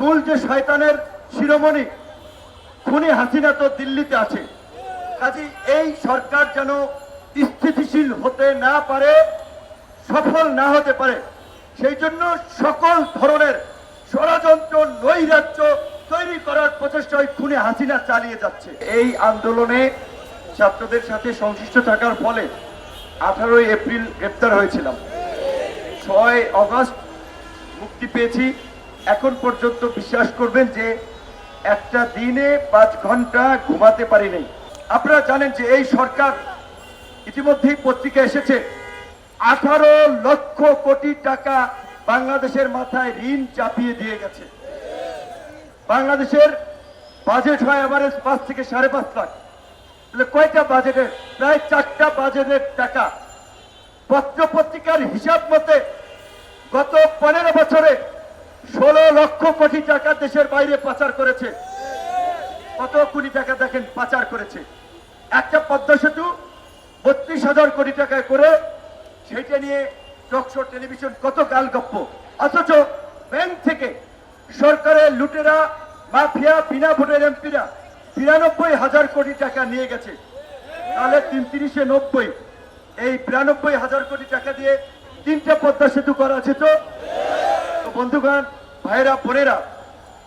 মূল যে শয়তানের শিরোমণি, খুনি হাসিনা তো দিল্লিতে আছে। কাজে, এই সরকার যেন স্থিতিশীল হতে না পারে, সফল না হতে পারে, সেই জন্য সকল ধরনের ষড়যন্ত্র, নৈরাজ্য তৈরি করার প্রচেষ্টা ওই খুনে হাসিনা চালিয়ে যাচ্ছে। এই আন্দোলনে ছাত্রদের সাথে সংশ্লিষ্ট থাকার ফলে আঠারোই এপ্রিল গ্রেপ্তার হয়েছিলাম। ছয় অগস্ট মুক্তি পেয়েছি। এখন পর্যন্ত বিশ্বাস করবেন যে একটা দিনে পাঁচ ঘণ্টা ঘুমাতে পারি নাই আপনারা জানেন যে এই সরকার ইতিমধ্যেই পত্রিকা এসেছে, আঠারো লক্ষ কোটি টাকা বাংলাদেশের মাথায় ঋণ চাপিয়ে দিয়ে গেছে। বাংলাদেশের বাজেট হয় এভারেজ পাঁচ থেকে সাড়ে পাঁচ লাখ। কয়টা বাজেটের? প্রায় চারটা বাজেটের টাকা। পত্র পত্রিকার হিসাব মতে গত পনেরো বছরে কোটি টাকা দেশের বাইরে পাচার করেছে। কত কোটি টাকা দেখেন, পাচার করেছে। একটা পদ্মা সেতু বত্রিশ হাজার কোটি টাকায় করে সেইটা নিয়ে টকশো টেলিভিশন কত গাল গপ্প অথচ ব্যাংক থেকে সরকারের লুটেরা, মাফিয়া, বিনা ভোটের এমপিরা বিরানব্বই হাজার কোটি টাকা নিয়ে গেছে। তাহলে তিন তিরিশে নব্বই, এই বিরানব্বই হাজার কোটি টাকা দিয়ে তিনটা পদ্মা সেতু করা আছে তো বন্ধুগণ ভাইরা বোনেরা,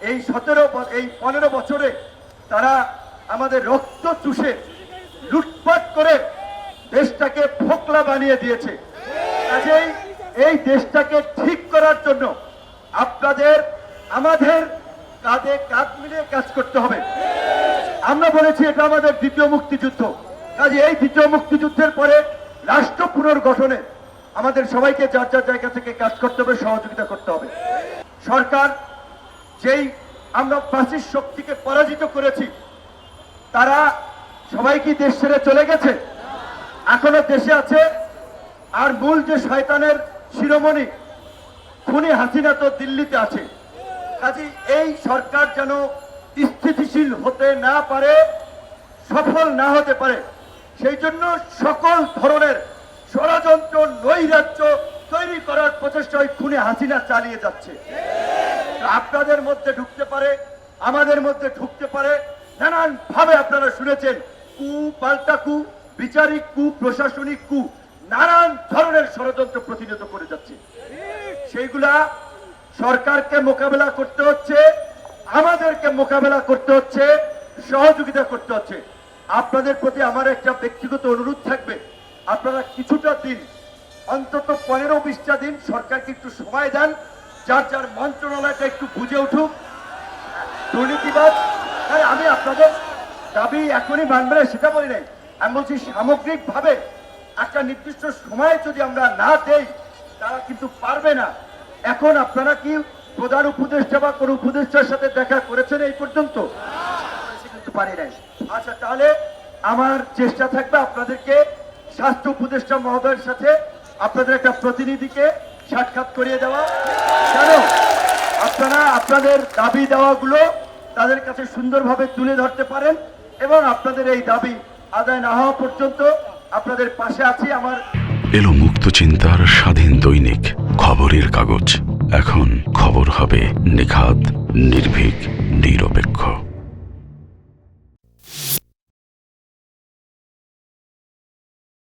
এই সতেরো এই পনেরো বছরে তারা আমাদের রক্ত চুষে, লুটপাট করে দেশটাকে ফোকলা বানিয়ে দিয়েছে। কাজেই এই দেশটাকে ঠিক করার জন্য আপনাদের, আমাদের কাঁধে কাঁধ মিলিয়ে কাজ করতে হবে। আমরা বলেছি এটা আমাদের দ্বিতীয় মুক্তিযুদ্ধ। কাজে এই দ্বিতীয় মুক্তিযুদ্ধের পরে রাষ্ট্র পুনর্গঠনে আমাদের সবাইকে যার যার জায়গা থেকে কাজ করতে হবে, সহযোগিতা করতে হবে। সরকার যেই আমরা প্রাচীর শক্তিকে পরাজিত করেছি, তারা সবাই কি দেশ ছেড়ে চলে গেছে? এখনও দেশে আছে। আর মূল যে শয়তানের শিরোমণি, খুনি হাসিনা তো দিল্লিতে আছে। কাজে এই সরকার যেন স্থিতিশীল হতে না পারে, সফল না হতে পারে, সেই জন্য সকল ধরনের ষড়যন্ত্র, নৈরাজ্য ওই খুনে হাসিনা চালিয়ে যাচ্ছে। আপনাদের মধ্যে ঢুকতে পারে, আমাদের মধ্যে ঢুকতে পারে নানান ভাবে আপনারা শুনেছেন, কু পাল্টা কু, বিচারিক কু, প্রশাসনিক কু, নানান ধরনের ষড়যন্ত্র প্রতিনিয়ত করে যাচ্ছে। সেইগুলা সরকারকে মোকাবেলা করতে হচ্ছে, আমাদেরকে মোকাবেলা করতে হচ্ছে, সহযোগিতা করতে হচ্ছে। আপনাদের প্রতি আমার একটা ব্যক্তিগত অনুরোধ থাকবে, আপনারা কিছুটা দিন অন্তত পনেরো বিশটা দিন সরকারকে একটু সময় দেন, যার যার মন্ত্রণালয়টা একটু বুঝে উঠুক। দুর্নীতিবাদ তাই আমি আপনাদের দাবি এখনই মানবে সেটা বলি নাই। আমি বলছি, সামগ্রিকভাবে একটা নির্দিষ্ট সময় যদি আমরা না দেই, তারা কিন্তু পারবে না। এখন আপনারা কি প্রধান উপদেষ্টা বা কোনো উপদেষ্টার সাথে দেখা করেছেন এই পর্যন্ত? কিন্তু পারি নাই। আচ্ছা তাহলে আমার চেষ্টা থাকবে আপনাদেরকে স্বাস্থ্য উপদেষ্টা মহোদয়ের সাথে আপনাদের একটা প্রতিনিধিকে সাক্ষাৎ করিয়ে দেওয়া। কেন? আপনারা আপনাদের দাবি দেওয়াগুলো তাদের কাছে সুন্দরভাবে তুলে ধরতে পারেন এবং আপনাদের এই দাবি আদায় না হওয়া পর্যন্ত আপনাদের পাশে আছি আমার এলো মুক্ত চিন্তার স্বাধীন দৈনিক খবরের কাগজ। এখন খবর হবে নিখাত নির্ভীক নিরপেক্ষ।